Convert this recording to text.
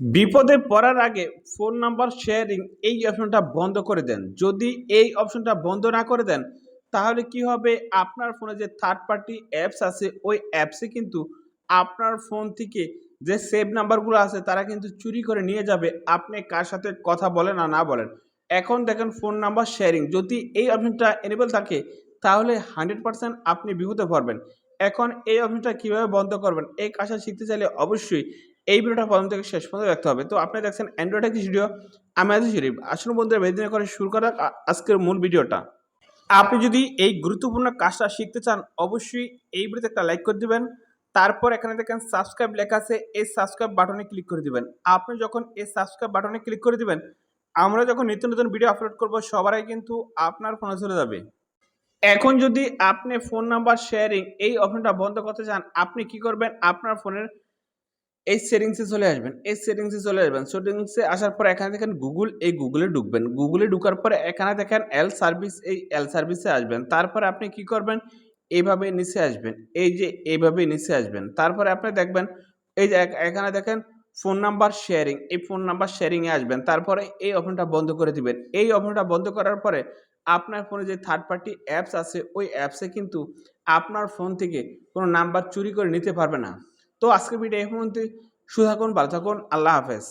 বিপদে পড়ার আগে ফোন নাম্বার শেয়ারিং এই অপশনটা বন্ধ করে দেন। যদি এই অপশনটা বন্ধ না করে দেন, তাহলে কি হবে? আপনার ফোনে যে থার্ড পার্টি অ্যাপস আছে, ওই অ্যাপসে কিন্তু আপনার ফোন থেকে যে সেভ নাম্বারগুলো আছে, তারা কিন্তু চুরি করে নিয়ে যাবে। আপনি কার সাথে কথা বলেন আর না বলেন। এখন দেখেন ফোন নাম্বার শেয়ারিং যদি এই অপশনটা এনেবল থাকে, তাহলে হান্ড্রেড পার্সেন্ট আপনি বিপদে পড়বেন। এখন এই অপশনটা কীভাবে বন্ধ করবেন? এই কাজটা শিখতে চাইলে অবশ্যই এই ভিডিওটা প্রথম থেকে শেষ পর্যন্ত দেখতে হবে। তো আপনি দেখছেন অ্যান্ড্রয়েড একটি ভিডিও আমি আজ শরীফ। আসুন বন্ধুরা বেদিনে করে শুরু করা আজকের মূল ভিডিওটা। আপনি যদি এই গুরুত্বপূর্ণ কাজটা শিখতে চান, অবশ্যই এই ভিডিওতে একটা লাইক করে দিবেন। তারপর এখানে দেখেন সাবস্ক্রাইব লেখা আছে, এই সাবস্ক্রাইব বাটনে ক্লিক করে দিবেন। আপনি যখন এই সাবস্ক্রাইব বাটনে ক্লিক করে দিবেন, আমরা যখন নিত্য নতুন ভিডিও আপলোড করব, সবার আগে কিন্তু আপনার ফোনে চলে যাবে। এখন যদি আপনি ফোন নাম্বার শেয়ারিং এই অপশনটা বন্ধ করতে চান, আপনি কি করবেন? আপনার ফোনের এই সেটিংসে চলে আসবেন, এই সেটিংসে চলে আসবেন। সেটিংসে আসার পর এখানে দেখেন গুগল এই গুগলে ঢুকবেন। গুগলে ঢুকার পরে এখানে দেখেন এল সার্ভিস এই এল সার্ভিসে আসবেন। তারপরে আপনি কি করবেন? এইভাবে নিচে আসবেন। এই যে এইভাবে নিচে আসবেন। তারপরে আপনি দেখবেন, এই যে এখ- এখানে দেখেন ফোন নাম্বার শেয়ারিং এই ফোন নাম্বার শেয়ারিংয়ে আসবেন। তারপরে এই অপশনটা বন্ধ করে দিবেন। এই অপশনটা বন্ধ করার পরে আপনার ফোনে যে থার্ড পার্টি অ্যাপস আছে, ওই অ্যাপসে কিন্তু আপনার ফোন থেকে কোনো নাম্বার চুরি করে নিতে পারবে না। তো আজকে ভিডিও পর্যন্ত সুথাকুন ভালো থাকুন আল্লাহ হাফেজ।